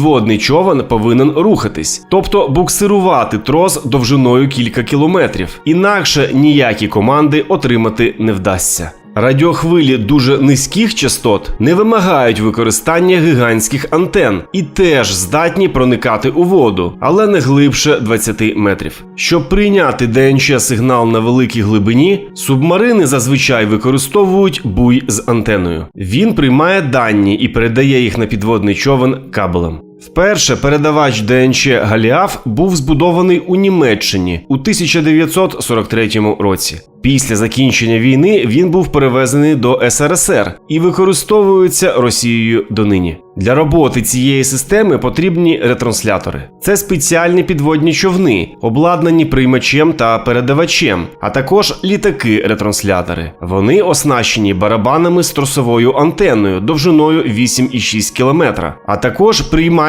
підводний човен повинен рухатись, тобто буксирувати трос довжиною кілька кілометрів. Інакше ніякі команди отримати не вдасться. Радіохвилі дуже низьких частот не вимагають використання гігантських антен і теж здатні проникати у воду, але не глибше 20 метрів. Щоб прийняти ДНЧ сигнал на великій глибині, субмарини зазвичай використовують буй з антеною. Він приймає дані і передає їх на підводний човен кабелем. Вперше передавач ДНЧ Галіаф був збудований у Німеччині у 1943 році. Після закінчення війни він був перевезений до СРСР і використовується Росією донині. Для роботи цієї системи потрібні ретранслятори. Це спеціальні підводні човни, обладнані приймачем та передавачем, а також літаки-ретранслятори. Вони оснащені барабанами з тросовою антеною довжиною 8,6 км, а також приймають